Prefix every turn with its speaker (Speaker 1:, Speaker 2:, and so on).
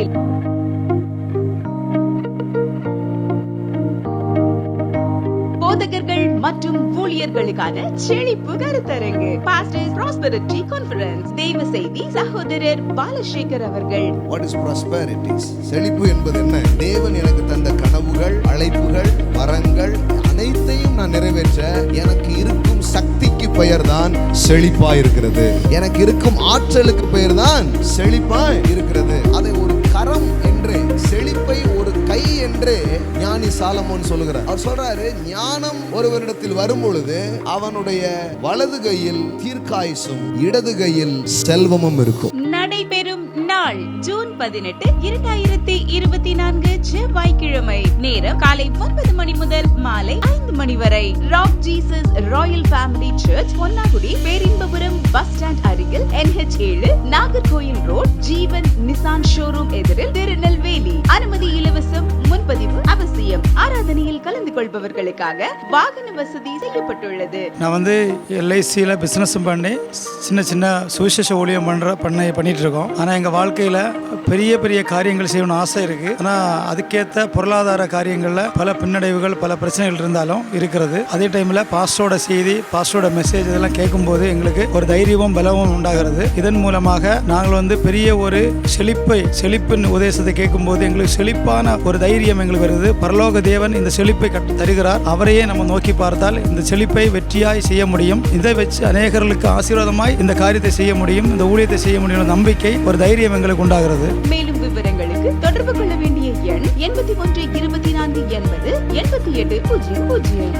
Speaker 1: வழியில் போதகர்கள் மற்றும் ஊழியர்களுக்கான செழிப்பு கருத்தரங்கு. பாஸ்டர்ஸ் ப்ராஸ்பெரிட்டி கான்ஃபரன்ஸ் தெய்வ செய்தி சகோதரர் பாலசேகர் அவர்கள்.
Speaker 2: வாட் இஸ் ப்ராஸ்பெரிட்டி செழிப்பு என்பது என்ன? தேவன் எனக்கு தந்த கனவுகள் அழைப்புகள் வரங்கள் அனைத்தையும் நான் நிறைவேற்ற எனக்கு இருக்கும் சக்திக்கு பெயர் தான் செழிப்பாய் இருக்கிறது. எனக்கு இருக்கும் ஆற்றலுக்கு பெயர் தான் செழிப்பாய் இருக்கிறது. என்று ஞானி சாலமோன் சொல்லுகிறார். அவர் சொல்றாரு ஞானம் ஒருவரிடத்தில் வரும் பொழுது அவனுடைய வலது கையில் தீர்க்காயுசும் இடது கையில் செல்வமும் இருக்கும்.
Speaker 1: நடைபெறும் நாள் ஜூன் பதினெட்டு இரண்டாயிரத்தி இருபத்தி நான்கு செவ்வாய்க்கிழமை நேரம் காலை ஒன்பது மணி முதல் மாலை ஐந்து மணி வரை. Rock Jesus royal family church Ponnakudi Perinbapuram bus stand அருகில் என்ஹெச் ஏழு Nagercoil road Jeevan Nissan showroom எதிரில் திருநெல்வேலி. அனுமதி பகிர்ந்து கொள்பவர்களுக்காக வாகன வசதி செய்யப்பட்டுள்ளது.
Speaker 3: நான் வந்து எல்ஐசியில் பிஸ்னஸும் பண்ணி சின்ன சின்ன சுவிசேஷ ஊழியம் பண்ணுற பண்ண பண்ணிட்டு இருக்கோம் ஆனால் எங்கள் வாழ்க்கையில் பெரிய பெரிய காரியங்கள் செய்யணும்னு ஆசை இருக்குது ஆனால் அதுக்கேற்ற பொருளாதார காரியங்களில் பல பின்னடைவுகள் பல பிரச்சனைகள் இருந்தாலும் இருக்கிறது. அதே டைமில் பாஸ்டோட செய்தி பாஸ்டோட மெசேஜ் இதெல்லாம் கேட்கும்போது எங்களுக்கு ஒரு தைரியமும் பலமும் உண்டாகிறது. இதன் மூலமாக நாங்கள் வந்து பெரிய ஒரு செழிப்பை செழிப்பின் உதேசத்தை கேட்கும்போது எங்களுக்கு செழிப்பான ஒரு தைரியம் எங்களுக்கு வருது பரலோக தேவன் இந்த செழிப்பை கட்டு தருகிறார். அவரையே நம்ம நோக்கி பார்த்தால் இந்த செழிப்பை வெற்றியாய் செய்ய முடியும். இதை வச்சு அநேகர்களுக்கு ஆசீர்வாதமாய் இந்த காரியத்தை செய்ய முடியும். இந்த ஊழியத்தை செய்ய முடியும் நம்பிக்கை ஒரு தைரியம் எங்களுக்கு உண்டாகிறது.
Speaker 1: மேலும் விவரங்களுக்கு தொடர்பு கொள்ள வேண்டிய எண் எண்பத்தி ஒன்று இருபத்தி நான்கு எண்பது எண்பத்தி எட்டு பூஜ்ஜியம் பூஜ்ஜியம்.